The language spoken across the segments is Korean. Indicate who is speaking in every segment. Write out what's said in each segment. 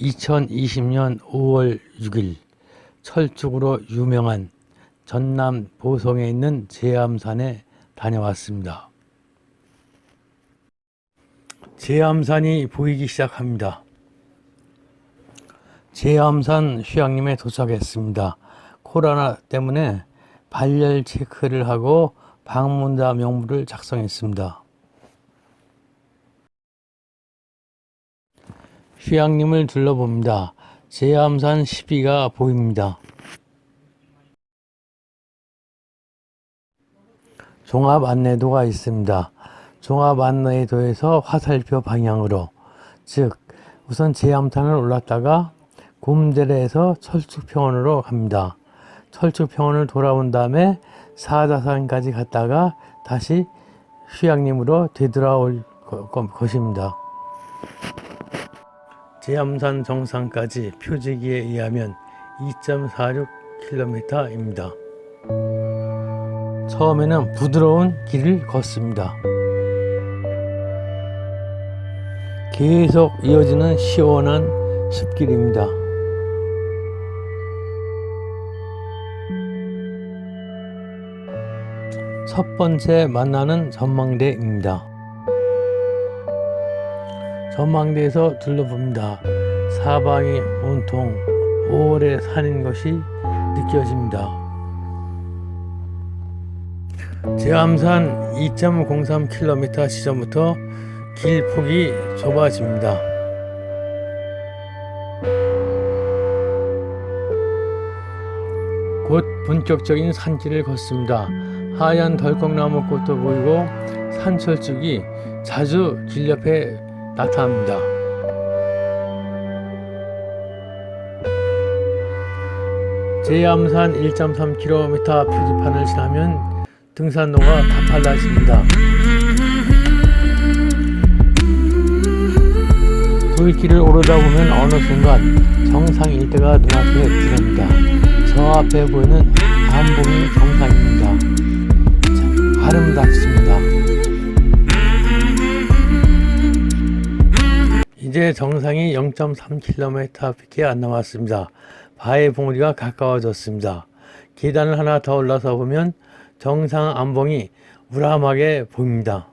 Speaker 1: 2020년 5월 6일 철쭉으로 유명한 전남 보성에 있는 제암산에 다녀왔습니다. 제암산이 보이기 시작합니다. 제암산 휴양림에 도착했습니다. 코로나 때문에 발열 체크를 하고 방문자 명부를 작성했습니다. 휴양림을 둘러봅니다. 제암산 12가 보입니다. 종합 안내도가 있습니다. 종합 안내도에서 화살표 방향으로 즉 우선 제암산을 올랐다가 곰대레에서 철쭉평원으로 갑니다. 철쭉평원을 돌아온 다음에 사자산까지 갔다가 다시 휴양림으로 되돌아올 것입니다. 제암산 정상까지 표지기에 의하면 2.46km입니다. 처음에는 부드러운 길을 걷습니다. 계속 이어지는 시원한 숲길입니다. 첫 번째 만나는 전망대입니다. 전망대에서 둘러봅니다. 사방이 온통 오래 산인 것이 느껴집니다. 제암산 2.03km 지점부터 길 폭이 좁아집니다. 곧 본격적인 산길을 걷습니다. 하얀 덜컥나무 꽃도 보이고 산철쭉이 자주 길 옆에 나타납니다. 제암산 1.3km 표지판을 지나면 등산로가 가팔라집니다. 돌길을 오르다 보면 어느 순간 정상 일대가 눈앞에 들어옵니다. 저 앞에 보이는 안봉이 정상입니다. 참 아름답습니다. 이제 정상이 0.3km밖에 안 남았습니다. 바의 봉우리가 가까워졌습니다. 계단을 하나 더 올라서 보면 정상 안봉이 우람하게 보입니다.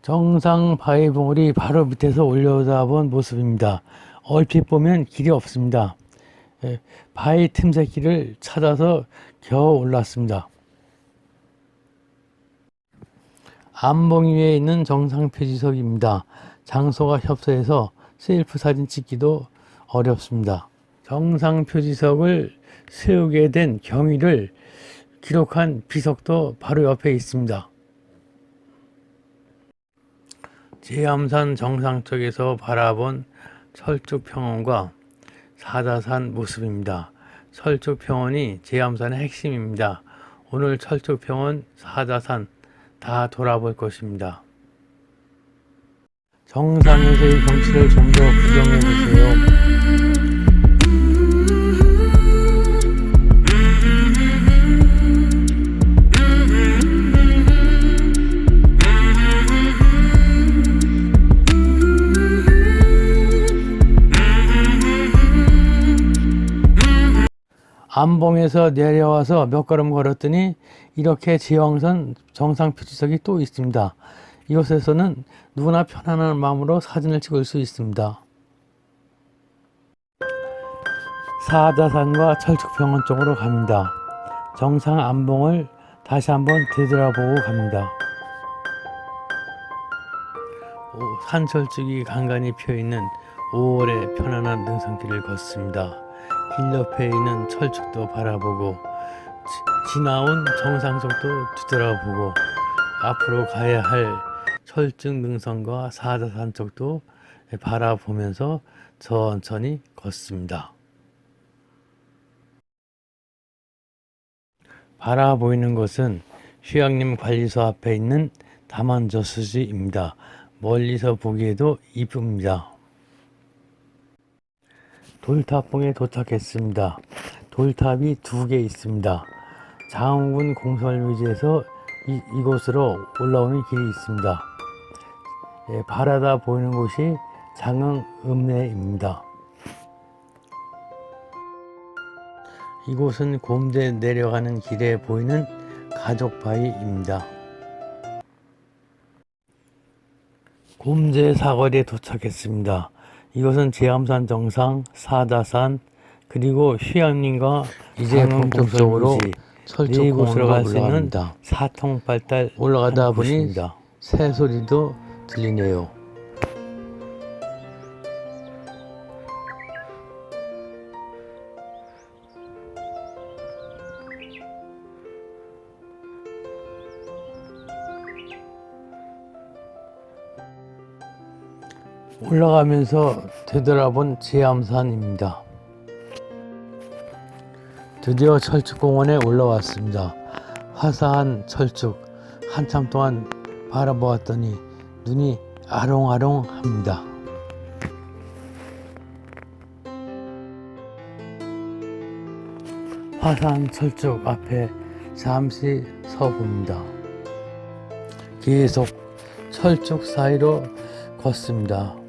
Speaker 1: 정상 바위 봉우리 바로 밑에서 올려다 본 모습입니다. 얼핏 보면 길이 없습니다. 예, 바위 틈새 길을 찾아서 겨우 올랐습니다. 안봉 위에 있는 정상 표지석입니다. 장소가 협소해서 셀프 사진 찍기도 어렵습니다. 정상 표지석을 세우게 된 경위를 기록한 비석도 바로 옆에 있습니다. 제암산 정상 쪽에서 바라본 철쭉평원과 사자산 모습입니다. 철쭉평원이 제암산의 핵심입니다. 오늘 철쭉평원, 사자산 다 돌아볼 것입니다. 정상에서의 경치를 좀 더 구경해 보세요. 안봉에서 내려와서 몇 걸음 걸었더니 이렇게 지형선 정상 표지석이 또 있습니다. 이곳에서는 누구나 편안한 마음으로 사진을 찍을 수 있습니다. 사자산과 철쭉평원 쪽으로 갑니다. 정상 안봉을 다시 한번 되돌아보고 갑니다. 오, 산철쭉이 간간히 피어있는 5월의 편안한 능선길을 걷습니다. 길 옆에 있는 철쭉도 바라보고 지, 지나온 정상석도 뒤돌아보고 앞으로 가야 할 철쭉 능선과 사자산 쪽도 바라보면서 천천히 걷습니다. 바라보이는 것은 휴양림 관리소 앞에 있는 다만저수지입니다. 멀리서 보기에도 이쁩니다. 돌탑봉에 도착했습니다. 돌탑이 두 개 있습니다. 장훈 공설묘지에서 이, 이곳으로 올라오는 길이 있습니다. 예, 바라다 보이는 곳이 장흥 읍내입니다. 이곳은 곰대 내려가는 길에 보이는 가족바위입니다. 곰제 사거리에 도착했습니다. 이곳은 제암산 정상, 사다산, 그리고 휴양림과 이제 본격적으로 네 곳으로 갈 수 있는 사통발달 올라가다 보니 새 소리도 들리네요. 올라가면서 되돌아본 제암산입니다. 드디어 철쭉공원에 올라왔습니다. 화사한 철쭉 한참 동안 바라보았더니 눈이 아롱아롱합니다. 화사한 철쭉 앞에 잠시 서 봅니다. 계속 철쭉 사이로 걷습니다.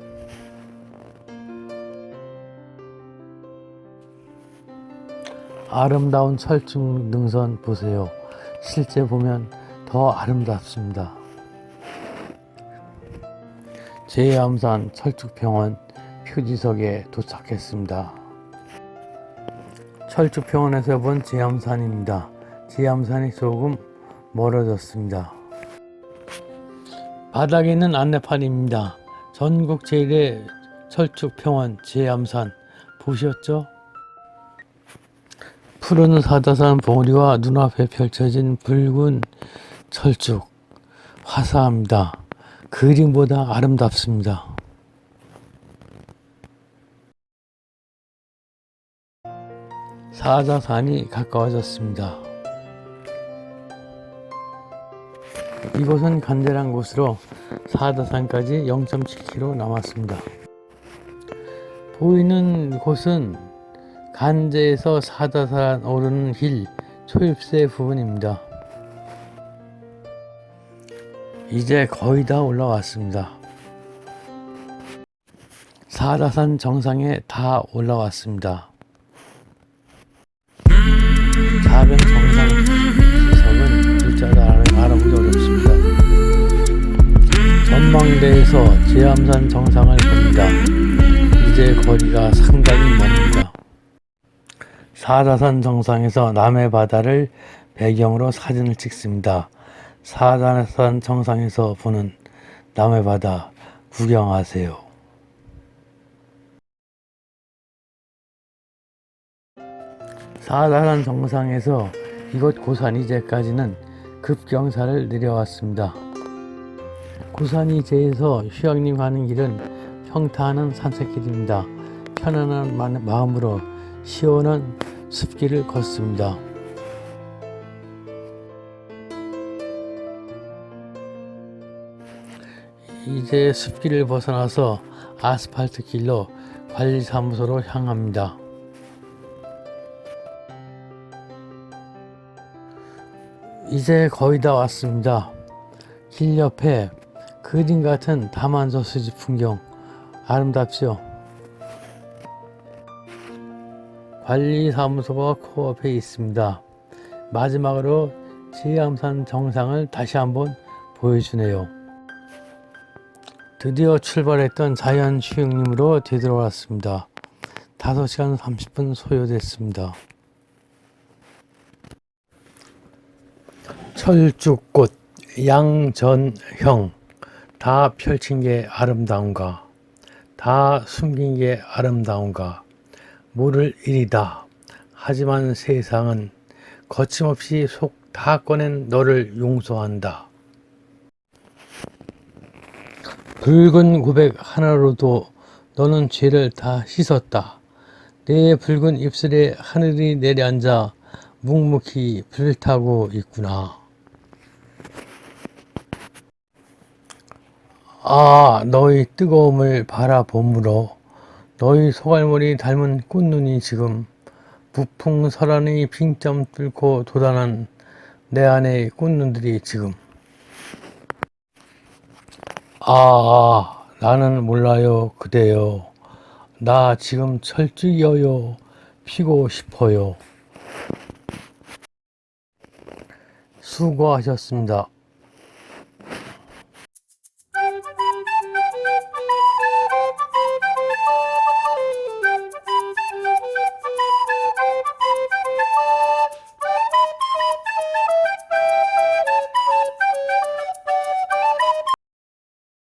Speaker 1: 아름다운 철쭉 능선 보세요. 실제 보면 더 아름답습니다. 제암산 철쭉병원 표지석에 도착했습니다. 철쭉병원에서 본 제암산입니다. 제암산이 조금 멀어졌습니다. 바닥에 있는 안내판입니다. 전국 제1의 철쭉병원 제암산 보셨죠? 푸른 사다산 봉우리와 눈앞에 펼쳐진 붉은 철쭉 화사합니다. 그림보다 아름답습니다. 사자산이 가까워졌습니다. 이곳은 간절한 곳으로 사다산까지 0.7km 남았습니다. 보이는 곳은 간제에서 사다산 오르는 길 초입세 부분입니다. 이제 거의 다 올라왔습니다. 사다산 정상에 다 올라왔습니다. 자변 정상 지석은 글자를 알아보기 어렵습니다. 전망대에서 제암산 정상을 봅니다. 이제 거리가 상당히 멉니다. 사다산 정상에서 남해 바다를 배경으로 사진을 찍습니다. 사다산 정상에서 보는 남해 바다 구경하세요. 사다산 정상에서 이곳 고산이제까지는 급경사를 내려왔습니다. 고산이 제에서 휴양림 가는 길은 평탄한 산책길입니다. 편안한 마- 마음으로 시원한 숲길을 걷습니다. 이제 숲길을 벗어나서 아스팔트 길로 관리사무소로 향합니다. 이제 거의 다 왔습니다. 길 옆에 그림 같은 다만저수지 풍경 아름답죠? 관리사무소가 코앞에 있습니다. 마지막으로 지암산 정상을 다시 한번 보여주네요. 드디어 출발했던 자연 휴양림으로 되돌아왔습니다. 5시간 30분 소요됐습니다. 철쭉꽃, 양전형 다 펼친 게 아름다운가 다 숨긴 게 아름다운가 모를 일이다. 하지만 세상은 거침없이 속 다 꺼낸 너를 용서한다. 붉은 고백 하나로도 너는 죄를 다 씻었다. 내 붉은 입술에 하늘이 내려앉아 묵묵히 불타고 있구나. 아, 너의 뜨거움을 바라봄으로 너희 소갈머리 닮은 꽃눈이 지금 북풍 서란의 빙점 뚫고 도단한 내 안의 꽃눈들이 지금. 아, 아 나는 몰라요 그대여. 나 지금 철쭉이어요 피고 싶어요. 수고하셨습니다.